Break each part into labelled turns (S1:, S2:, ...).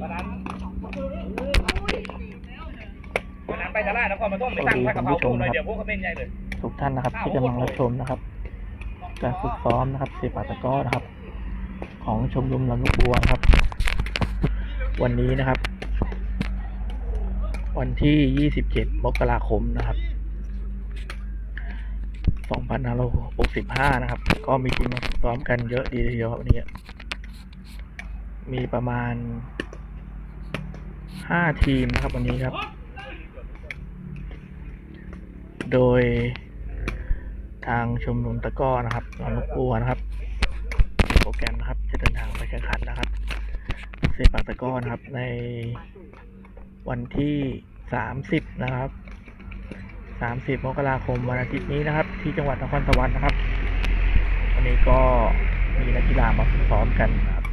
S1: วันนั้นวันนั้นไปตลาดนครปฐมไปสั่งผัดกะเพราปูหน่อยเดี๋ยวพวกเขาเป็นใหญ่เลย
S2: ทุกท่านนะครับ ที่กำลังรับชมนะครับ การฝึกซ้อมนะครับเซปัตะกร้อนะครับ ของชมรมลำลูกบัวนะครับ วันนี้นะครับ วันที่ 27 มกราคมนะครับ2565 นะครับ ก็มีทีมมาฝึกซ้อมกันเยอะดีทีเดียวครับวันนี้ มีประมาณ 5ทีมนะครับวันนี้ครับ โดยทางชมรมตะก้อนะครับหนองลูกบัวนะครับ โปรแกรมนะครับ จะเดินทางไปแข่งขันนะครับเซปักตะก้อนะครับ ในวันที่30นะครับ30มกราคมวันอาทิตย์นี้นะครับ ที่จังหวัดนครสวรรค์นะครับ วันนี้ก็มีนักกีฬามาฝึกซ้อมกันนะครับ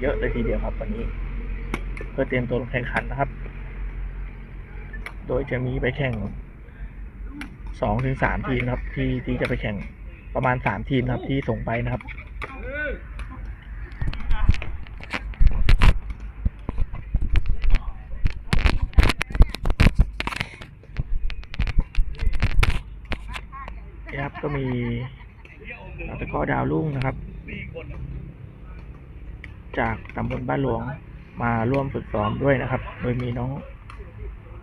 S2: เยอะเลยทีเดียวครับวันนี้ พื่อเตรียมตัวลงแข่งขันนะครับ โดยจะมีไปแข่งสองถึงสามทีมนะครับ ที่ที่จะไปแข่งประมาณสามทีมนะครับ ที่ส่งไปนะครับนะครับก็มีตะก้อดาวรุ่งนะครับ จากตำบลบ้านหลวง มาร่วมฝึกซ้อมด้วยนะครับ โดยมีน้อง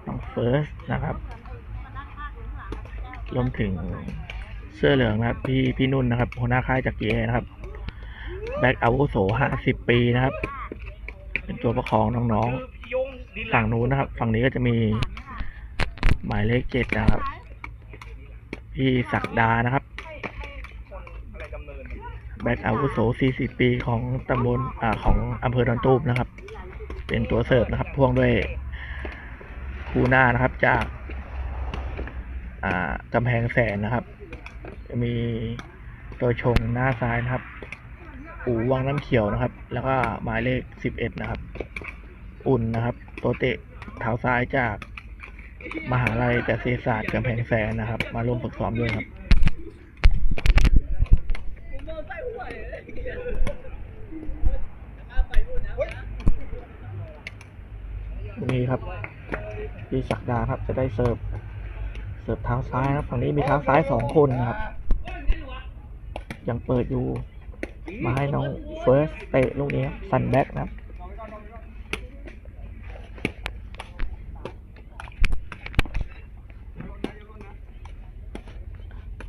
S2: น้องเฟิร์สนะครับรวมถึงเสื้อเหลืองนะครับพี่พี่นุ่นนะครับหัวหน้าค่ายจากกีเอนะครับแบ็กอาวุโสห้าสิบปีนะครับ เป็นตัวประคองน้องๆฝั่งนู้นนะครับ ฝั่งนี้ก็จะมีหมายเลขเจ็ดนะครับ พี่ศักดานะครับแบ็กอาวุโส40ปีของตำบลอ่าของอำเภอดอนตูมนะครับ เป็นตัวเสิร์ฟนะครับพ่วงด้วยคูหน้านะครับจากอ่ากำแพงแสนนะครับ มีตัวชงหน้าซ้ายนะครับ อูวังน้ำเขียวนะครับ แล้วก็หมายเลข11นะครับ อุ่นนะครับ ตัวเตะเท้าซ้ายจากมหาลัยเกษตรศาสตร์กำแพงแสนนะครับ มาร่วมฝึกซ้อมด้วยครับ นี่ ครับพี่ศักดาครับจะได้เสิร์ฟเสิร์ฟเท้าซ้ายครับฝั่งนี้มีเท้าซ้ายสองคนนะครับ ยังเปิดอยู่มาให้น้องเฟิร์สเตะลูกนี้ครับซันแบ็กนะครับ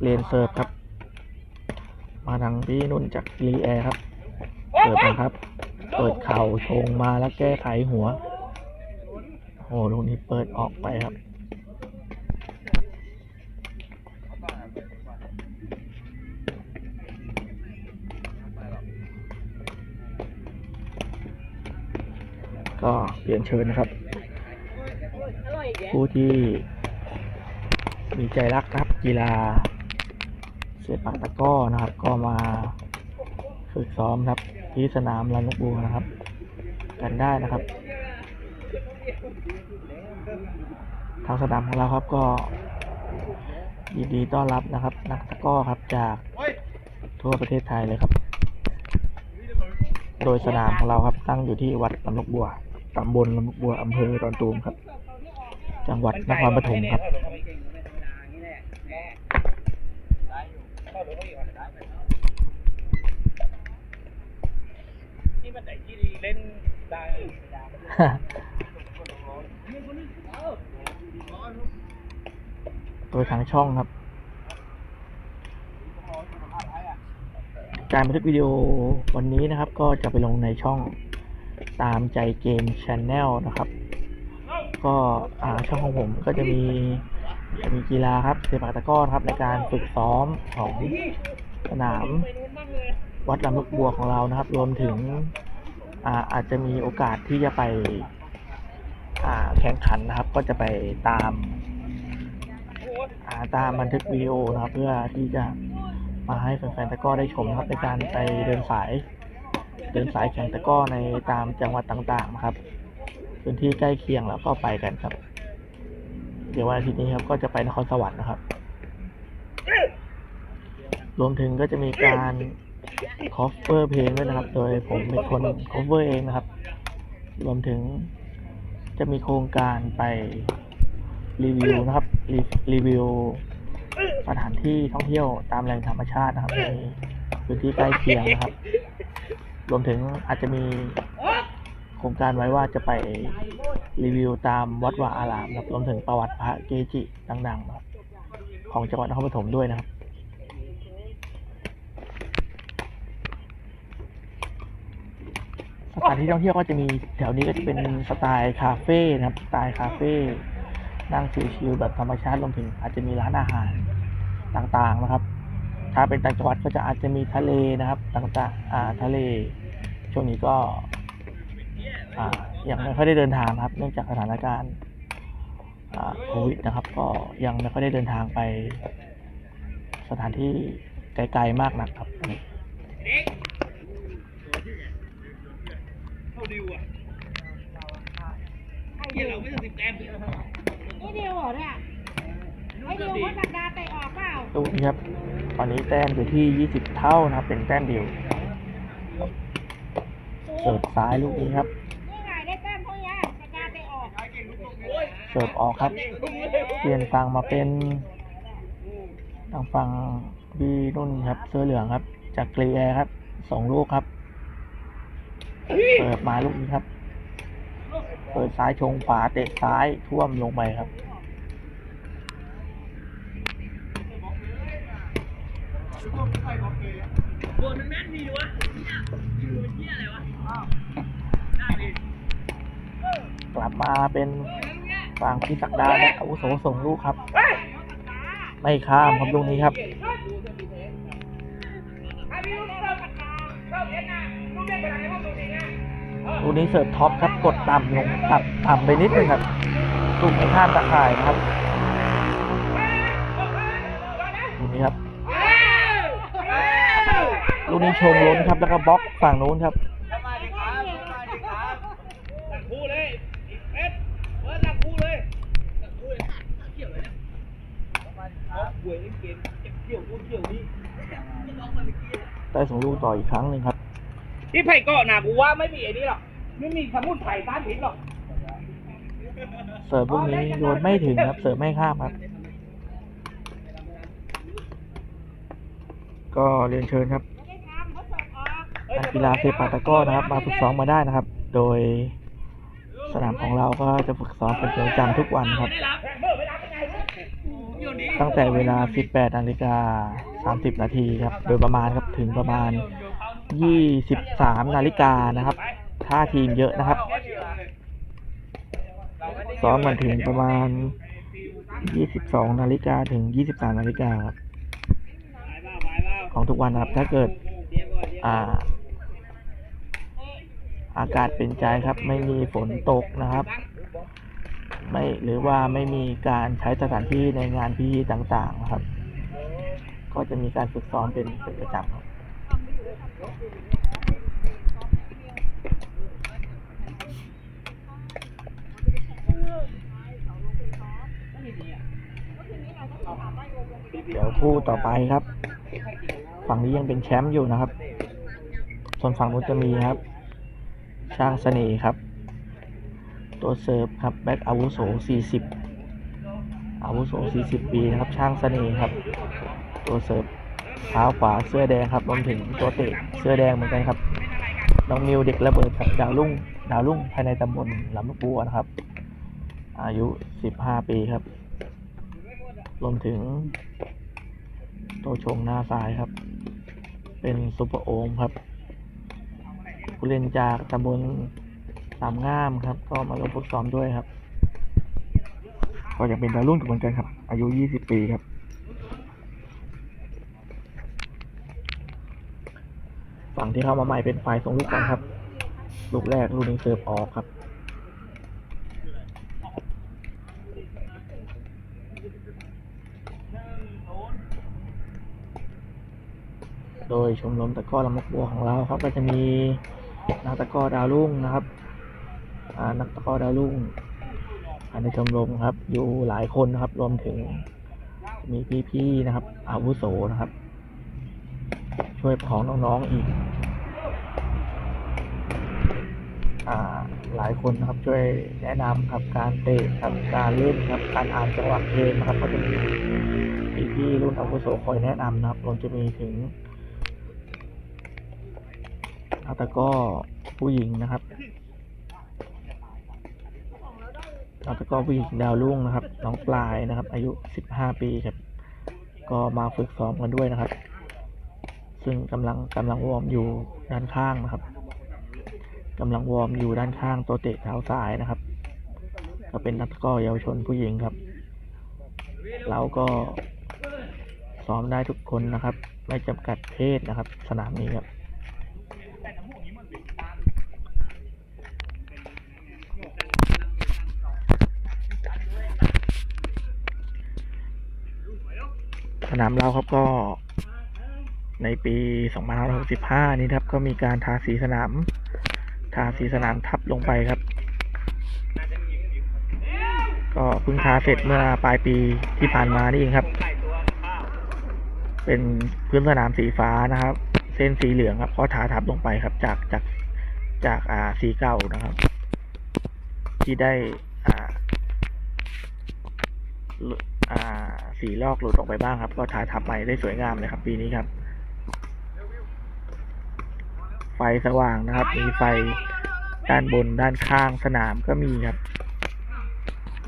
S2: เรียนเสิร์ฟครับ มาทางพี่นุ่นจากรีแอร์ครับ เสิร์ฟนะครับ เปิดเข่าชงมาแล้วแก้ไขหัว โอ้ลูกนี้เปิดออกไปครับ ก็เรียนเชิญนะครับ ผู้ที่มีใจรักครับกีฬาเสือปากตะก้อนะครับ ก็มาฝึกซ้อมครับ ที่สนามลานนกบัวนะครับ กันได้นะครับ ทางสนามของเราครับก็ยินดีต้อนรับนะครับ นักตะก้อครับจากทั่วประเทศไทยเลยครับ โดยสนามของเราครับตั้งอยู่ที่วัดลำนกบัวตำบลลำนกบัวอำเภอดอนตูมครับ จังหวัดนครปฐมครับ
S1: ที่มันไหนที่เล่นได้
S2: โดยทางช่องครับ การบันทึกวิดีโอวันนี้นะครับ ก็จะไปลงในช่องตามใจเกมช n แนลนะครับ ก็ช่องของผมก็จะมีจะมีกีฬาครับเซปักตะก้อนครับในการฝึกซ้อมของสนามวัดลำลูกบัวของเรานะครับ รวมถึงอาอาจจะมีโอกาสที่จะไป แข่งขันนะครับ ก็จะไปตามาตามบันทึกวิดีโอนะครับ เพื่อที่จะมาให้แฟนๆตะก้อได้ชมนะครับในการไปเดินสาย เดินสายแข่งตะก้อในตามจังหวัดต่างๆนะครับพื้นที่ใกล้เคียงแล้วก็ไปกันครับ เดี๋ยววันอาทิตย์นี้ครับก็จะไปนครสวรรค์นะครับ รวมถึงก็จะมีการ cover เพลงด้วยนะครับ โดยผมเป็นคน cover เองนะครับ รวมถึง จะมีโครงการไปรีวิวนะครับรีรีวิวสถานที่ท่องเที่ยวตามแหล่งธรรมชาตินะครับในพื้นที่ใกล้เคียงนะครับ รวมถึงอาจจะมีโครงการไว้ว่าจะไปรีวิวตามวัดวาอารามนะครับรวมถึงประวัติพระเกจิดังๆ ของจังหวัดนครปฐมด้วยนะครับ สถานที่ท่องเที่ยวก็จะมีแถวนี้ก็จะเป็นสไตล์คาเฟ่นะครับสไตล์คาเฟ่นั่งชิลๆแบบธรรมชาติรวมถึง อาจจะมีร้านอาหารต่างๆนะครับ ถ้าเป็นต่างจังหวัดก็จะอาจจะมีทะเลนะครับต่างๆอ่าทะเล ช่วงนี้ก็อ่ายังไม่ค่อยได้เดินทางนะครับ เนื่องจากสถานการณ์โควิดนะครับ ก็ยังไม่ค่อยได้เดินทางไปสถานที่ไกลๆมากนักครับ
S1: เข้าดิวอะเฮียเราไม่ถึงสิบแต้มเลย
S3: นี่ดิวเหรอเนี่ยไอ้ดิวเขาสัปดาห์เตะออกเปล่า
S2: ลูกนี้ครับ ตอนนี้แต้มอยู่ที่ 20 เท่านะครับ เป็นแต้มเดียวเสิร์ฟซ้ายลูกนี้ครับ
S3: นี่ไงได้แต้มเท่านี้สัปดาห์เตะออก
S2: เสิร์ฟออกครับ เปลี่ยนฝั่งมาเป็นทางฝั่งบีนุ่นครับเสื้อเหลืองครับ จากเกรียครับสองลูกครับ เปิดมาลูกนี้ครับ เปิดซ้ายชงขวาเตะซ้ายท่วมลงไปครับ
S1: โดนมันแม่นดีวะอยู่เป็นเฮียอะไรวะได้ดิ
S2: กลับมาเป็นฝั่งพิศักดาและอาวุโสส่งลูกครับ ไม่ข้ามครับลูกนี้ครับ ลูกนี้เสิร์ฟท็อปครับกดต่ำลงต่ำต่ำไปนิดนึงครับลูกไม่ข้ามตะข่ายนะครับลูนี้ครับลูกนี้ชงล้นครับแล้วก็บล็อกฝั่งนู้นครับ
S1: ตักคู่เลยเอ็ดเปิดตักคู่เลยตักคู่เลยเกี่ยวเลยนะเอาหวยเล่นเกมเจ็บเกี่ยวนู่นเกี่ยวนี่
S2: ได้ส่งลูกต่ออีกครั้งหนึ่งครับ
S1: ที่ไผ่เกาะหนากูว่าไม่มีไอ้นี่หรอกไม่มีสมุนไพรต้านพิษหรอก
S2: เสิร์ฟลูกนี้โยนไม่ถึงครับ เสิร์ฟไม่ข้ามครับ ก็เรียนเชิญครับ
S3: ไม่ได้ทำเขาส่งออก
S2: นักกีฬาเซปัตะกร้อนะครับ มาฝึกซ้อมมาได้นะครับ โดยสนามของเราก็จะฝึกซ้อมเป็นประจำทุกวันครับ ตั้งแต่เวลา 18นาฬิกา 30 นาทีครับ โดยประมาณครับถึงประมาณ 23 นาฬิกานะครับ ถ้าทีมเยอะนะครับซ้อมกันถึงประมาณ 22 นาฬิกาถึง 23 นาฬิกาครับของทุกวันนะครับ ถ้าเกิดอ่าอากาศเป็นใจครับ ไม่มีฝนตกนะครับ ไม่หรือว่าไม่มีการใช้สถานที่ในงานพิธีต่างๆนะครับ ก็จะมีการฝึกซ้อมเป็นเป็นประจำครับเดี๋ยวคู่ต่อไปครับ ฝั่งนี้ยังเป็นแชมป์อยู่นะครับ ส่วนฝั่งนู้นจะมีครับ ช่างเสน่ห์ครับ ตัวเซิร์ฟครับแบ็กอาวุโส40อาวุโส40 ปีนะครับ ช่างเสน่ห์ครับ ตัวเซิร์ฟเท้าขวาเสื้อแดงครับรวมถึงตัวเตะเสื้อแดงเหมือนกันครับ น้องมิวเด็กระเบิดครับดาวรุ่งดาวรุ่งภายในตำบลลำลูกบัวนะครับ อายุ 15 ปีครับ รวมถึง ตัวชงหน้าซ้ายครับ เป็นซุปเปอร์โอมครับผู้เล่นจากตำบลสามงามครับ ก็มาร่วมฝึกซ้อมด้วยครับ ก็ยังเป็นดาวรุ่งเหมือนกันครับ อายุ 20 ปีครับ ฝั่ งที่เข้ามาใหม่เป็นฝ่ายส่งลูกก่อนครับ ลูกแรกลูกนี้เสิร์ฟออกครับ โดยชมรมตะก้อลำมกบัวของเราครับก็จะมีนักตะก้อดาวรุ่งนะครับอ่านักตะก้อดาวรุ่งในชมรมครับ อยู่หลายคนนะครับ รวมถึงมีพี่ๆนะครับ อาวุโสนะครับ ช่วยของน้องๆอีก หลายคนนะครับช่วยแนะนำครับการเตะครับการเล่นครับการอ่านจังหวะเพลงนะครับก็จะมีพี่รุ่นอาวุโสคอยแนะนำนะครับรวมจะมีถึงนักตะกร้อผู้หญิงนะครับนักตะกร้อผู้หญิงดาวรุ่งนะครับ น้องปลายนะครับ อายุ 15 ปีครับ ก็มาฝึกซ้อมกันด้วยนะครับ ซึ่งกำลังกำลังวอร์มอยู่ด้านข้างนะครับ กำลังวอร์มอยู่ด้านข้างตัวเตะเท้าซ้ายนะครับ ก็เป็นนักตะก้อเยาวชนผู้หญิงครับ เราก็ซ้อมได้ทุกคนนะครับ ไม่จำกัดเพศนะครับ สนามนี้ครับสนามเราครับก็ในปี 2565 นี้ครับ ก็มีการทาสีสนาม ทาสีสนามทับลงไปครับ ก็เพิ่งทาเสร็จเมื่อปลายปีที่ผ่านมานี่เองครับ เป็นพื้นสนามสีฟ้านะครับ เส้นสีเหลืองครับก็ทาทับลงไปครับ จากจากจากอ่าสีเก่านะครับ ที่ได้อ่าอ่าสีลอกหลุดออกไปบ้างครับ ก็ถ่าทับใหม่ได้สวยงามเลยครับ ปีนี้ครับ ไฟสว่างนะครับ มีไฟด้านบนด้านข้างสนามก็มีครับ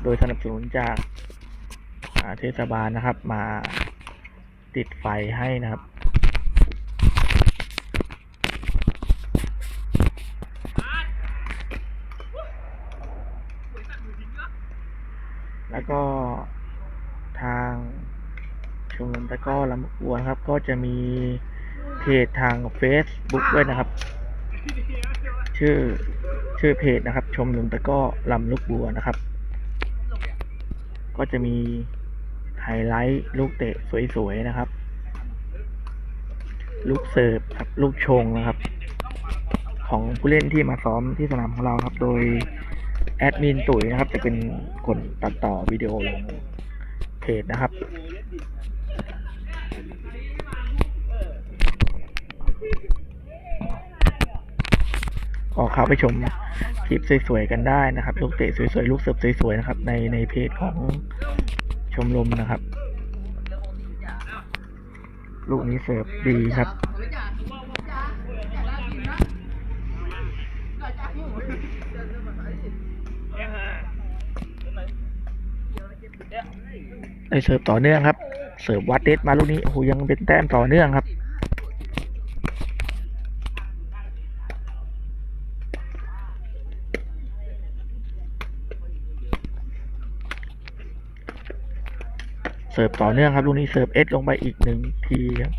S2: โดยสนับสนุนจากอ่าเทศบาลนะครับ มาติดไฟให้นะครับแล้วก็ทางชมรมตะกร้อลำบัวนะครับ ก็จะมี เพจทาง Facebook ด้วยนะครับ ชื่อชื่อเพจนะครับ ชมรมตะก้อลำลูกบัวนะครับ ก็จะมีไฮไลท์ลูกเตะสวยๆนะครับ ลูกเสิร์ฟครับลูกชงนะครับ ของผู้เล่นที่มาซ้อมที่สนามของเราครับ โดยแอดมินตุ๋ยนะครับ จะเป็นคนตัดต่อวิดีโอลงเพจนะครับ ก็เข้าไปชมคลิปสวยๆกันได้นะครับ ลูกเตะสวยๆ ลูกเสิร์ฟสวยๆนะครับ ในในเพจของชมรมนะครับ ลูกนี้เสิร์ฟดีครับได้เสิร์ฟต่อเนื่องครับ เสิร์ฟวัดเดสมาลูกนี้โอ้โหยังเป็นแต้มต่อเนื่องครับ เสิ ร์ฟต่อเนื่องครับลูกนี้เสิร์ฟเอสลงไปอีกหนึ่งทีครับ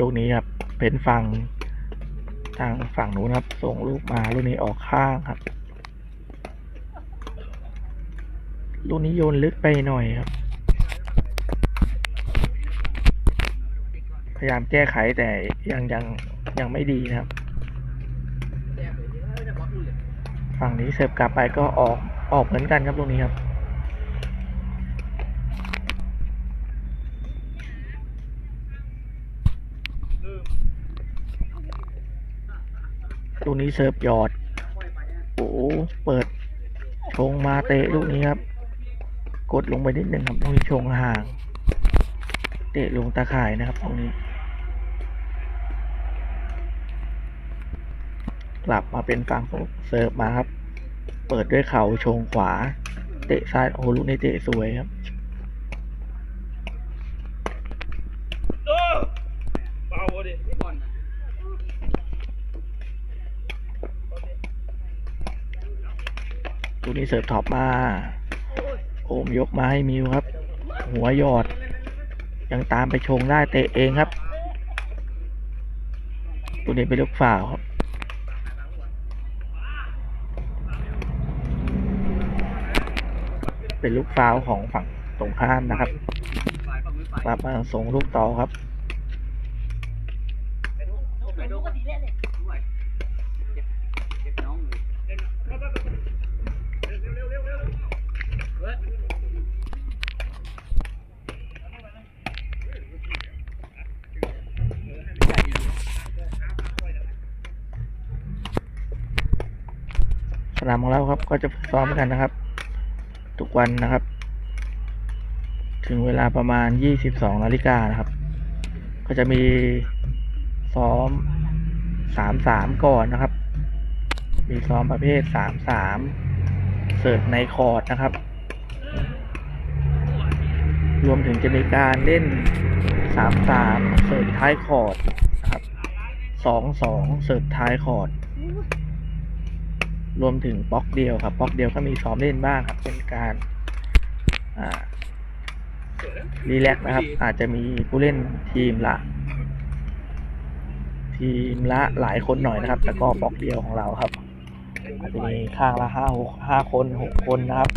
S2: ลูกนี้ครับ เป็นฝั่งทางฝั่งนู้นครับ ส่งลูกมาลูกนี้ออกข้างครับลูกนี้โยนลึกไปหน่อยครับ พยายามแก้ไขแต่ยังยังยังไม่ดีนะครับ ฝั่งนี้เสิร์ฟกลับไปก็ออกออกเหมือนกันครับลูกนี้ครับ ลูกนี้เซิร์ฟหยอด โอ้เปิด ชงมาเตะลูกนี้ครับ กดลงไปนิดหนึ่งครับลูกนี้ชงห่าง เตะลงตาข่ายนะครับตรงนี้ กลับมาเป็นฝั่งของเซิร์ฟมาครับ เปิดด้วยเข่าชงขวา เตะซ้ายโอ้ลูกนี้เตะสวยครับ
S1: เออเบาดิบอล
S2: ลูกนี้ เสิร์ฟท็อปมา โอมยกมาให้มิวครับ หัวหยอด ยังตามไปชงได้เตะเองครับตัวนี้เป็นลูกฝ่าวครับเป็นลูกฟาวของฝั่งตรงข้ามนะครับกลับมาส่งลูกต่อครับ นามของเราครับ ก็จะฝึกซ้อมกันนะครับ ทุกวันนะครับ ถึงเวลาประมาณ 22นาฬิกานะครับ ก็จะมีซ้อม 3-3 ก่อนนะครับ มีซ้อมประเภท 3-3 เสิร์ฟในคอร์ดนะครับ รวมถึงจะมีการเล่น 3-3 เสิร์ฟท้ายคอร์ดนะครับ2-2 เสิร์ฟท้ายคอร์ด รวมถึงบล็อกเดียวครับบล็อกเดียวก็มีซ้อมเล่นบ้างครับ เป็นการอ่ารีแลกซ์นะครับ อาจจะมีผู้เล่นทีมละ ทีมละหลายคนหน่อยนะครับแล้วก็บล็อกเดียวของเราครับอาจจะมีข้างละห้าหกห้าคนหกคนนะครับ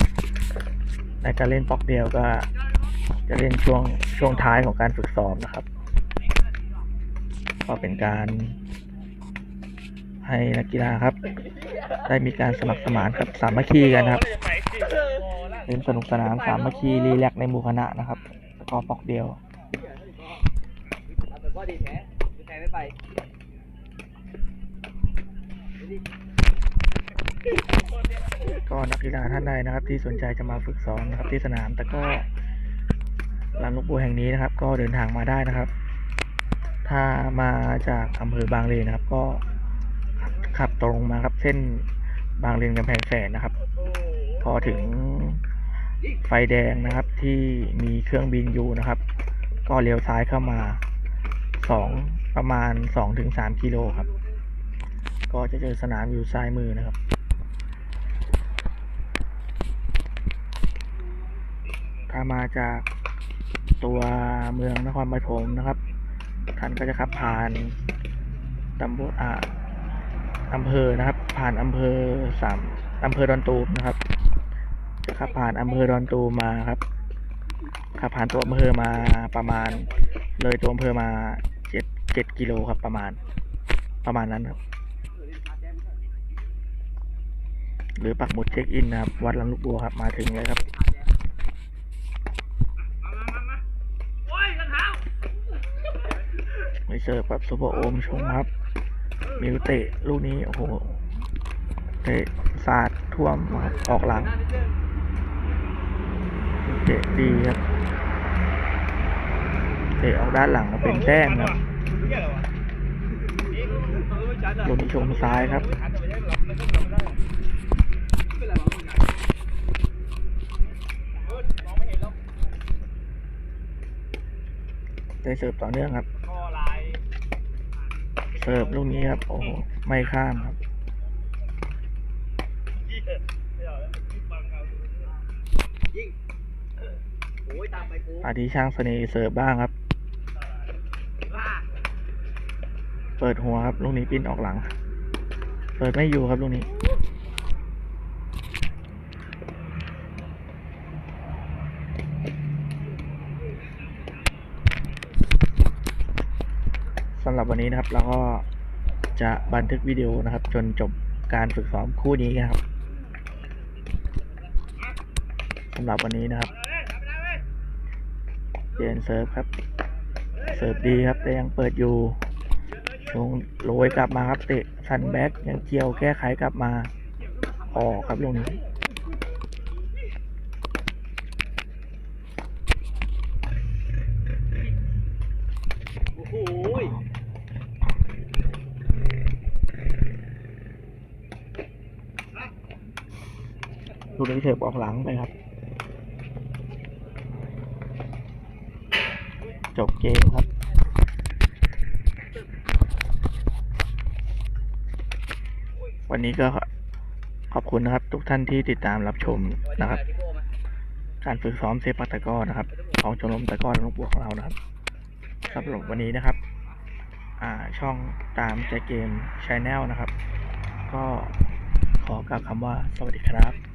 S2: ในการเล่นบล็อกเดียวก็ จะเล่นช่วงช่วงท้ายของการฝึกซ้อมนะครับ ก็เป็นการ ให้นักกีฬาครับ ได้มีการสมัครสมานครับสามัคคีกันครับเล่นสนุกสนานสามัคคีรีแลกในหมู่คณะนะครับก็ปอกเดียว
S1: ก็ดีแท้แท้ไม่ไป
S2: ก็นักกีฬาท่านใดนะครับ ที่สนใจจะมาฝึกซ้อมนะครับที่สนามแต่ก็ลานลูกบัวแห่งนี้นะครับ ก็เดินทางมาได้นะครับ ถ้ามาจากอำเภอบางเลนนะครับ ก็ ขับตรงมาครับ เส้นบางเลนกำแพงแสนนะครับ พอถึงไฟแดงนะครับที่มีเครื่องบินอยู่นะครับ ก็เลี้ยวซ้ายเข้ามาสองประมาณสองถึงสามกิโลครับ ก็จะเจอสนามอยู่ซ้ายมือนะครับถ้ามาจากตัวเมืองนครปฐมนะครับ ท่านก็จะขับผ่านตำบลอ่า อำเภอนะครับ ผ่านอำเภอสามอำเภอดอนตูมนะครับจะขับผ่านอำเภอดอนตูมมาครับขับผ่านตัวอำเภอมาประมาณ เลยตัวอำเภอมาเจ็ดเจ็ดกิโลครับประมาณ ประมาณนั้นครับ หรือปักหมุดเช็คอินนะครับ วัดลำลูกบัวครับ มาถึงเลยครับ
S1: โอ้ยกระเท้า
S2: ไม่เสิร์ฟแบบซูเปอร์โอมชงครับ มิวเตะลูกนี้โอ้โหเตะสาดท่วมครับออกหลังเตะดีครับเตะออกด้านหลังมาเป็นแต้มครับลูกนี้ชงซ้ายครับได้เสิร์ฟต่อเนื่องครับ เสิร์ฟลูกนี้ครับ โอ้โห ไม่ข้ามครับ
S1: โอ้ยตามไปกู
S2: อาทิช่างเสน่ห์เสิร์ฟบ้างครับ เปิดหัวครับ ลูกนี้ปิ้นออกหลัง เปิดไม่อยู่ครับลูกนี้ สำหรับวันนี้นะครับเราก็จะบันทึกวิดีโอนะครับ จนจบการฝึกซ้อมคู่นี้นะครับสำหรับวันนี้นะครับเปลี่ยนเซิร์ฟครับเสิร์ฟดีครับ แต่ยังเปิดอยู่ชงโรยกลับมาครับเตะซันแบ็กยังเกี่ยวแก้ไขกลับมาออกครับลูกนี้
S1: โอ้โห
S2: ลูกนี้เถิบออกหลังไปครับ จบเกมครับ วันนี้ก็ขอบคุณนะครับ ทุกท่านที่ติดตามรับชมนะครับ การฝึกซ้อมเซปักตะก้อนะครับ ของชมรมตะก้อลูกบัวของเรานะครับสำหรับวันนี้นะครับอ่าช่องตามใจเกมช n แนลนะครับ ก็ขอกล่าวคำว่าสวัสดีครับ